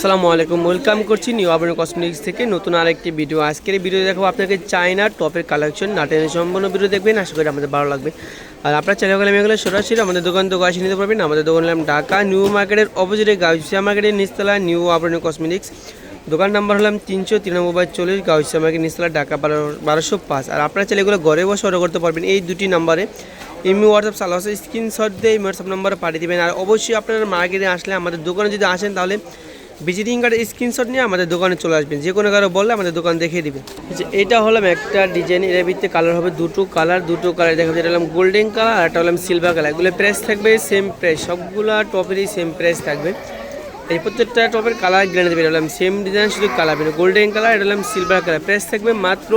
আসসালামু আলাইকুম ওয়েলকাম করছি নিউ আবরণ কসমেটিক্স থেকে। নতুন আরেকটি ভিডিও আজকের ভিডিও দেখো আপনাকে চায়নার টপের কালেকশন নাটেনের সম্পূর্ণ ভিডিও দেখবেন, আশা করি আমাদের ভালো লাগবে। আর আপনার চ্যানেল গেলে মেয়েগুলো সরাসরি আমাদের দোকান তো আসে নিতে পারবেন। আমাদের দোকান হলাম ঢাকা নিউ মার্কেটের অপোজিটে গাউসিয়া মার্কেটের নিচতলা নিউ আবরণ কসমেটিক্স দোকান নাম্বার হলাম তিনশো তিরানব্বই চল্লিশ গাউসিয়া মার্কেট নিচতলা, ঢাকা বারো, বারোশো পাঁচ। আর আপনার চ্যানেল এগুলো ঘরে বসে অর্ডার করতে পারবেন এই দুটি নাম্বারে এমনি হোয়াটসঅ্যাপ চালু আছে। স্ক্রিনশট দিয়ে এই হোয়াটসঅ্যাপ নাম্বারে পাঠিয়ে দেবেন। আর অবশ্যই আপনারা মার্কেটে আসলে আমাদের দোকানে যদি আসেন, তাহলে ভিজিটিং কার্ডের স্ক্রিনশট নিয়ে আমাদের দোকানে চলে আসবেন। যে কোনো কারও বললে আমাদের দোকান দেখিয়ে দিবে আচ্ছা, এটা হলাম একটা ডিজাইন এর ভিত্তিতে কালার হবে দুটো কালার দুটো কালার দেখা এটা হলাম গোল্ডেন কালার আর একটা হলাম সিলভার কালার এগুলো প্রাইস থাকবে সেম প্রাইস সবগুলো টপেরই সেম প্রাইস থাকবে। এই প্রত্যেকটা টপের কালার গ্রেনে দেবে এটা হলাম সেম ডিজাইন শুধু কালার পেন গোল্ডেন কালার এটা হলাম সিলভার কালার প্রাইস থাকবে মাত্র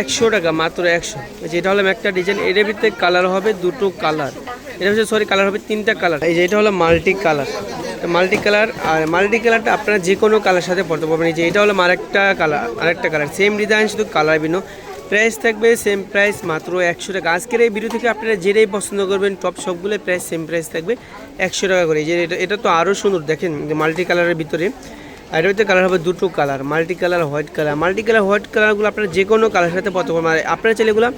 একশো টাকা মাত্র একশো। যেটা হলাম একটা ডিজাইন এর ভিতরে কালার হবে দুটো কালার এটা হচ্ছে সরি কালার হবে তিনটা কালার এই যে এটা হলো মাল্টি কালার মাল্টি কালার আর মাল্টি কালারটা আপনারা যে কোনো কালার সাথে পড়তে পারবেন। যে এটা হলো আরেকটা কালার আরেকটা কালার সেম ডিজাইন শুধু কালার ভিন্ন। প্রাইস থাকবে সেম প্রাইস মাত্র একশো টাকা। আজকের এই ভিডিও থেকে আপনারা যেটাই পছন্দ করবেন টপ সবগুলো প্রাইস সেম প্রাইস থাকবে একশো টাকা করে। যে এটা এটা তো আরও সুন্দর, দেখেন মাল্টি কালারের ভিতরে। আর ভিতরে কালার হবে দুটো colour multi colour white colour multi colour white কালারগুলো আপনারা যে কোনো কালার সাথে পড়তে পারবেন। আর আপনারা চাইলে এগুলো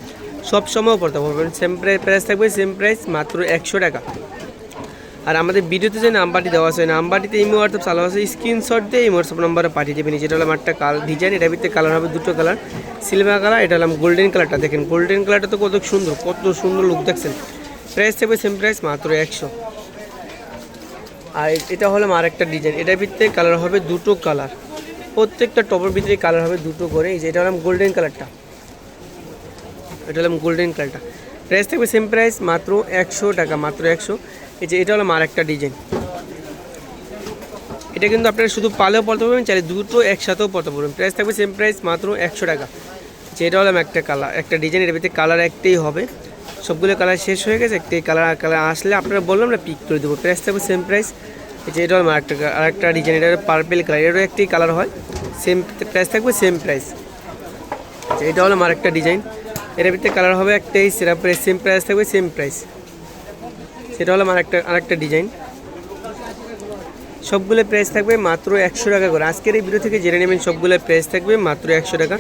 সব সময় পড়তে পারবেন। সেম প্রাইস প্রাইস থাকবে সেম প্রাইস মাত্র একশো টাকা। আর আমাদের ভিডিওতে যে নাম্বারটি দেওয়া আছে, নাম্বারটিতে ইমো হোয়াটসঅ্যাপ চালু আছে। স্ক্রিনশট দিয়ে এই হোয়াটসঅ্যাপ নাম্বারে পাঠিয়ে দেবেন। যেটা হলাম একটা কাল ডিজাইন এটা ভিতরে কালার হবে দুটো কালার সিলভার কালার এটা হলাম গোল্ডেন কালারটা দেখেন গোল্ডেন কালারটা তো কত সুন্দর কত সুন্দর লুক দেখছেন? প্রাইস থাকবে সেম প্রাইস মাত্র একশো। আর এটা হলাম আরেকটা ডিজাইন এটার ভিতরে কালার হবে দুটো কালার প্রত্যেকটা টপের ভিতরে কালার হবে দুটো করে। এই যে এটা হলাম গোল্ডেন কালারটা এটা হলাম গোল্ডেন কালারটা প্রাইস থাকবে সেম প্রাইস মাত্র একশো টাকা, মাত্র একশো। এই যে এটা হলাম আরেকটা ডিজাইন। এটা কিন্তু আপনারা শুধু পালেও পড়তে পারবেন, চাইলে দুটো একসাথেও পড়তে পারবেন। প্রাইস থাকবে সেম প্রাইস মাত্র একশো টাকা। যে এটা হলাম একটা কালার একটা ডিজাইন, এর ভিতরে কালার একটাই হবে। সবগুলো কালার শেষ হয়ে গেছে, একটাই কালার কালার আসলে আপনারা বললাম না পিক করে দেবো। প্রাইস থাকবে সেম প্রাইস এই যে এটা হলাম আরেকটা আরেকটা ডিজাইন, এটা পার্পেল কালার এটারও একটি কালার হয়। সেম প্রাইস থাকবে সেম প্রাইস এটা হলো আরেকটা ডিজাইন। এর ভিতরে কালার হবে একটাই, সেরা প্রাইস সেম প্রাইস থাকবে সেম প্রাইস সেটা হলো আরেকটা আরেকটা ডিজাইন সবগুলো প্রাইস থাকবে মাত্র একশো টাকা করে। আজকের এই ভিডিও থেকে জেনে নেবেন সবগুলো প্রাইস থাকবে মাত্র একশো টাকা।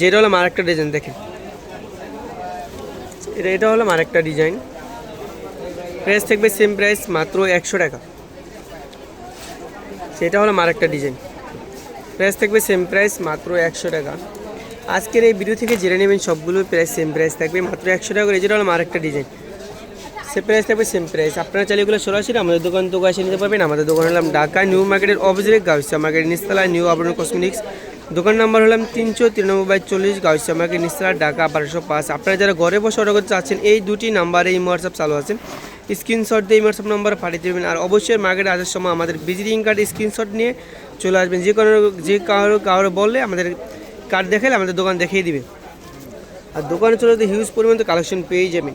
যেটা হলো আরেকটা ডিজাইন দেখেন। এটা এটা হলো আরেকটা ডিজাইন প্রাইস থাকবে সেম প্রাইস মাত্র একশো টাকা। সেটা হলো আরেকটা ডিজাইন প্রাইস থাকবে সেম প্রাইস মাত্র একশো টাকা। আজকের এই ভিডিও থেকে জেনে নেবেন সবগুলো প্রাইস সেম প্রাইস থাকবে মাত্র একশো টাকা করে। যেটা হলো আরেকটা ডিজাইন সে প্রাইস থাকবে সেম প্রাইস আপনারা চাইলে এগুলো সরাসরি আমাদের দোকান তো এসে নিতে পারবেন। আমাদের দোকান হলাম ঢাকা নিউ মার্কেটের অপোজিটে গাউসিয়া মার্কেট, নিস্তলা নিউ আবরণ কসমেটিক্স দোকান নাম্বার হলাম তিনশো তিরানব্বই বাই চল্লিশ, গাউসিয়া মার্কেট, নিস্তলা, ঢাকা বারোশো পাঁচ। আপনারা যারা ঘরে বসে অর্ডার করতে চাচ্ছেন, এই দুটি নাম্বারে এই হোয়াটসঅ্যাপ চালু আছে। স্ক্রিনশট দিয়ে হোয়াটসঅ্যাপ নাম্বার পাঠিয়ে দেবেন। আর অবশ্যই মার্কেটে আসার সময় আমাদের ভিজিটিং কার্ড স্ক্রিনশট নিয়ে চলে আসবেন। যে কোনো, যে কারও কারও বললে আমাদের কার্ড দেখালে আমাদের দোকান দেখিয়ে দিবে। আর দোকানে চলে তো হিউজ পরিমাণ তো কালেকশন পেয়ে যাবেন।